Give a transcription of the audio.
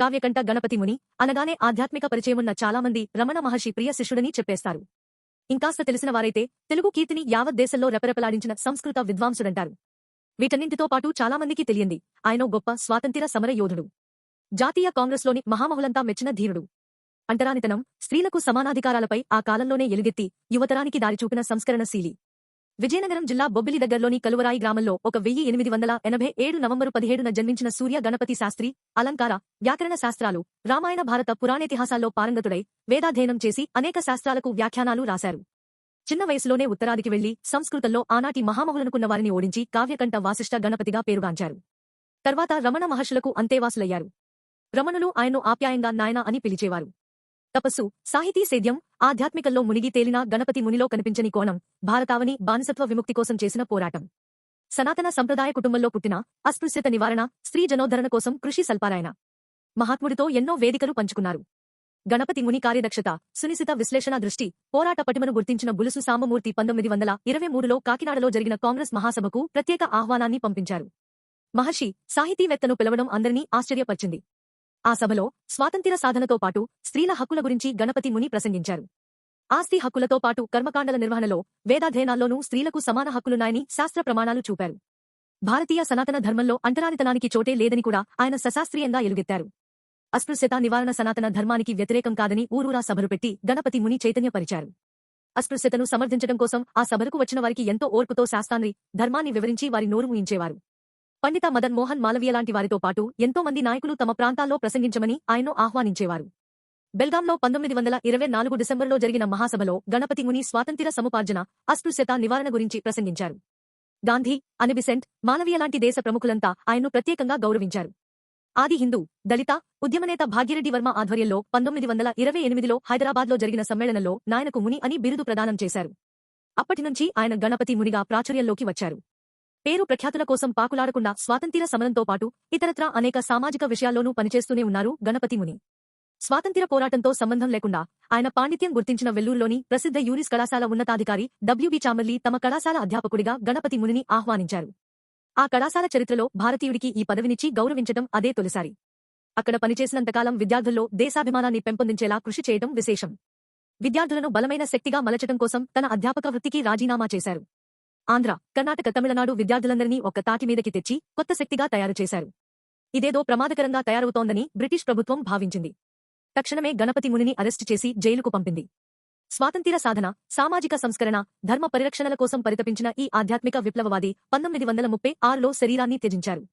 కావ్యకంఠ గణపతి ముని అనగానే ఆధ్యాత్మిక పరిచయమున్న చాలామంది రమణ మహర్షి ప్రియ శిష్యుడని చెప్పేస్తారు. ఇంకాస్త తెలిసిన వారైతే తెలుగు కీర్తిని యావత్ దేశంలో రెపరెపలాడించిన సంస్కృత విద్వాంసుడంటారు. వీటన్నింటితో పాటు చాలామందికి తెలియంది ఆయన గొప్ప స్వాతంత్ర సమర యోధుడు. జాతీయ కాంగ్రెస్లోని మహామహులంతా మెచ్చిన ధీరుడు. అంటరానితనం స్త్రీలకు సమానాధికారాలపై ఆ కాలంలోనే ఎలుగెత్తి యువతరానికి దారిచూపిన సంస్కరణశీలి. విజయనగరం జిల్లా బొబ్బిలి దగ్గరలోని కలువరాయి గ్రామంలో ఒక వెయ్యి ఎనిమిది వందల ఎనభై ఏడు నవంబరు పదిహేడున జన్మించిన సూర్య గణపతి శాస్త్రి అలంకార వ్యాకరణ శాస్త్రాలు రామాయణ భారత పురాణేతిహాసాల్లో పారంగతుడై వేదాధ్యయనం చేసి అనేక శాస్త్రాలకు వ్యాఖ్యానాలు రాశారు. చిన్న వయసులోనే ఉత్తరాదికి వెళ్ళి సంస్కృతంలో ఆనాటి మహామహులనుకున్న వారిని ఓడించి కావ్యకంఠ వాసిష్ఠ గణపతిగా పేరుగాంచారు. తర్వాత రమణ మహర్షులకు అంతేవాసులయ్యారు రమణులు ఆయన్ను ఆప్యాయంగా నాయన అని పిలిచేవారు. తపస్సు సాహితీ సేద్యం ఆధ్యాత్మికల్లో మునిగి తేలిన గణపతి మునిలో కనిపించని కోణం భారతావని బానిసత్వ విముక్తి కోసం చేసిన పోరాటం. సనాతన సంప్రదాయ కుటుంబంలో పుట్టిన అస్పృశ్యత నివారణ స్త్రీ జనోద్ధరణ కోసం కృషి సల్పారాయన మహాత్ముడితో ఎన్నో వేదికలు పంచుకున్నారు. గణపతి ముని కార్యదక్షత సునిశిత విశ్లేషణ దృష్టి పోరాట పటిమను గుర్తించిన బులుసు సామమూర్తి పంతొమ్మిది వందల ఇరవై మూడులో కాకినాడలో జరిగిన కాంగ్రెస్ మహాసభకు ప్రత్యేక ఆహ్వానాన్ని పంపించారు. మహర్షి సాహితీవేత్తను పిలవడం అందరినీ ఆశ్చర్యపరిచింది. ఆ సభలో స్వాతంత్ర్య సాధనతో పాటు స్త్రీల హక్కుల గురించి గణపతి ముని ప్రసంగించారు. ఆస్తి హక్కులతో పాటు కర్మకాండల నిర్వహణలో వేదాధ్యయనాల్లోనూ స్త్రీలకు సమాన హక్కులున్నాయని శాస్త్ర ప్రమాణాలు చూపారు. భారతీయ సనాతన ధర్మంలో అంటరానితనానికి చోటే లేదని కూడా ఆయన సశాస్త్రీయంగా ఎలుగెత్తారు. అస్పృశ్యత నివారణ సనాతన ధర్మానికి వ్యతిరేకం కాదని ఊరూరా సభలు పెట్టి గణపతి ముని చైతన్యపరిచారు. అస్పృశ్యతను సమర్థించడం కోసం ఆ సభలకు వచ్చిన వారికి ఎంతో ఓర్పుతో శాస్త్రాన్ని ధర్మాన్ని వివరించి వారి నోరు ముయించేవారు. పండిత మదన్ మోహన్ మాలవీయ లాంటి వారితో పాటు ఎంతో మంది నాయకులు తమ ప్రాంతాల్లో ప్రసంగించమని ఆయన్ను ఆహ్వానించేవారు. బెల్గాంలో పంతొమ్మిది వందల ఇరవై నాలుగు డిసెంబర్లో జరిగిన మహాసభలో గణపతి ముని స్వాతంత్ర్య సముపార్జన అస్పృశ్యత నివారణ గురించి ప్రసంగించారు. గాంధీ అనిబిసెంట్ మాలవీయ లాంటి దేశ ప్రముఖులంతా ఆయన్ను ప్రత్యేకంగా గౌరవించారు. ఆది హిందూ దళిత ఉద్యమనేత భాగ్యరెడ్డి వర్మ ఆధ్వర్యంలో పంతొమ్మిది వందల ఇరవై ఎనిమిదిలో హైదరాబాద్లో జరిగిన సమ్మేళనంలో నాయనకు ముని అని బిరుదు ప్రదానం చేశారు. అప్పటి నుంచి ఆయన గణపతి మునిగా ప్రాచుర్యంలోకి వచ్చారు. పేరు ప్రఖ్యాతుల కోసం పాకులాడకుండా స్వాతంత్ర్య సమరంతో పాటు ఇతరత్రా అనేక సామాజిక విషయాల్లోనూ పనిచేస్తూనే ఉన్నారు గణపతి ముని. స్వాతంత్ర్య పోరాటంతో సంబంధం లేకుండా ఆయన పాండిత్యం గుర్తించిన వెల్లూరులోని ప్రసిద్ధ యూరిస్ కళాశాల ఉన్నతాధికారి డబ్ల్యూబి చామర్లి తమ కళాశాల అధ్యాపకుడిగా గణపతి మునిని ఆహ్వానించారు. ఆ కళాశాల చరిత్రలో భారతీయుడికి ఈ పదవినిచ్చి గౌరవించటం అదే తొలిసారి. అక్కడ పనిచేసినంతకాలం విద్యార్థుల్లో దేశాభిమానాన్ని పెంపొందించేలా కృషి చేయడం విశేషం. విద్యార్థులను బలమైన శక్తిగా మలచటం కోసం తన అధ్యాపక వృత్తికి రాజీనామా చేశారు. ఆంధ్ర కర్ణాటక తమిళనాడు విద్యార్థులందరినీ ఒక్క తాటి మీదకి తెచ్చి కొత్త శక్తిగా తయారు చేశారు. ఇదేదో ప్రమాదకరంగా తయారవుతోందని బ్రిటిష్ ప్రభుత్వం భావించింది. తక్షణమే గణపతి మునిని అరెస్టు చేసి జైలుకు పంపింది. స్వాతంత్ర్య సాధన సామాజిక సంస్కరణ ధర్మ పరిరక్షణల కోసం పరితపించిన ఈ ఆధ్యాత్మిక విప్లవవాది పంతొమ్మిది వందల ముప్పై ఆరులో శరీరాన్ని త్యజించారు.